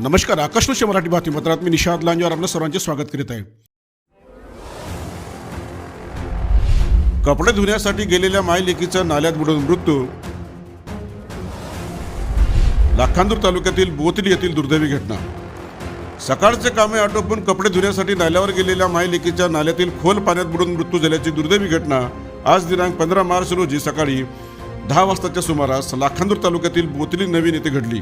नमस्कार आकाशवाणी मराठी बातमीपत्रात मी निषाद लांजेवर आपल्या सर्वांचे स्वागत करीत आहे. कपडे धुण्यासाठी गेलेल्या मायलेकीचा नाल्यात बुडून मृत्यू. लाखांदूर तालुक्यातील बोतली येथील दुर्दैवी घटना. सकाळचे कामे आटोपून कपडे धुण्यासाठी नाल्यावर गेलेल्या मायलेकीच्या नाल्यातील खोल पाण्यात बुडून मृत्यू झाल्याची दुर्दैवी घटना आज दिनांक पंधरा मार्च रोजी सकाळी दहा वाजताच्या सुमारास लाखांदूर तालुक्यातील बोतली नवीन येथे घडली.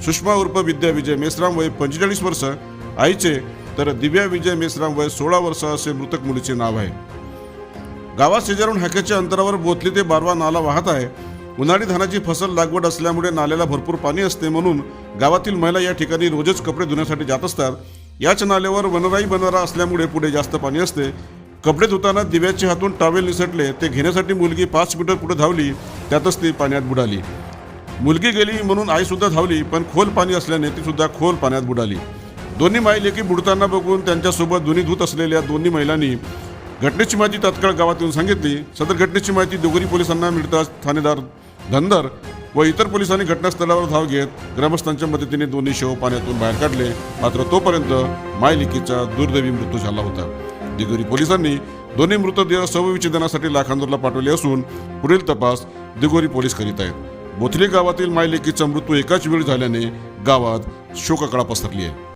सुषमा उर्फ विद्या विजय मेसराम वय पंचेचाळीस वर्ष आईचे तर दिव्या विजय मेसराम वय सोळा वर्ष असे मृतक मुलीचे नाव आहे. गावात शेजारून हाकेच्या अंतरावर बोथली ते बारवा नाला वाहत आहे. उन्हाळी धानाची फसल लागवड असल्यामुळे नाल्याला भरपूर पाणी असते म्हणून गावातील महिला या ठिकाणी रोजच कपडे धुण्यासाठी जात असतात. याच नाल्यावर वनराई बनरा असल्यामुळे पुढे जास्त पाणी असते. कपडे धुताना दिव्याच्या हातून टॉवेल निसटले ते घेण्यासाठी मुलगी पाच मीटर पुढे धावली त्यातच ती पाण्यात बुडाली. मुलगी गेली म्हणून आई सुद्धा धावली पण खोल पाणी असल्याने ती सुद्धा खोल पाण्यात बुडाली. दोन्ही माईलेकी बुडताना बघून त्यांच्यासोबत दोन्ही धुत असलेल्या दोन्ही महिलांनी घटनेची माहिती तात्काळ गावात येऊन सांगितली. सदर घटनेची माहिती दोगरी पोलिसांना मिळताच ठाणेदार धनदर व इतर पोलिसांनी घटनास्थळावर धाव घेत ग्रामस्थांच्या मदतीने दोन्ही शव पाण्यातून बाहेर काढले. मात्र तोपर्यंत मायलेकीचा दुर्दैवी मृत्यू झाला होता. दिगोरी पोलिसांनी दोन्ही मृतदेह शवविच्छेदनासाठी लाखांदूरला पाठवले असून पुढील तपास दिगोरी पोलीस करीत आहेत. बोथली गावातील मायलेकीचा मृत्यू एकाच वेळी झाल्याने गावात शोककळा पसरली आहे.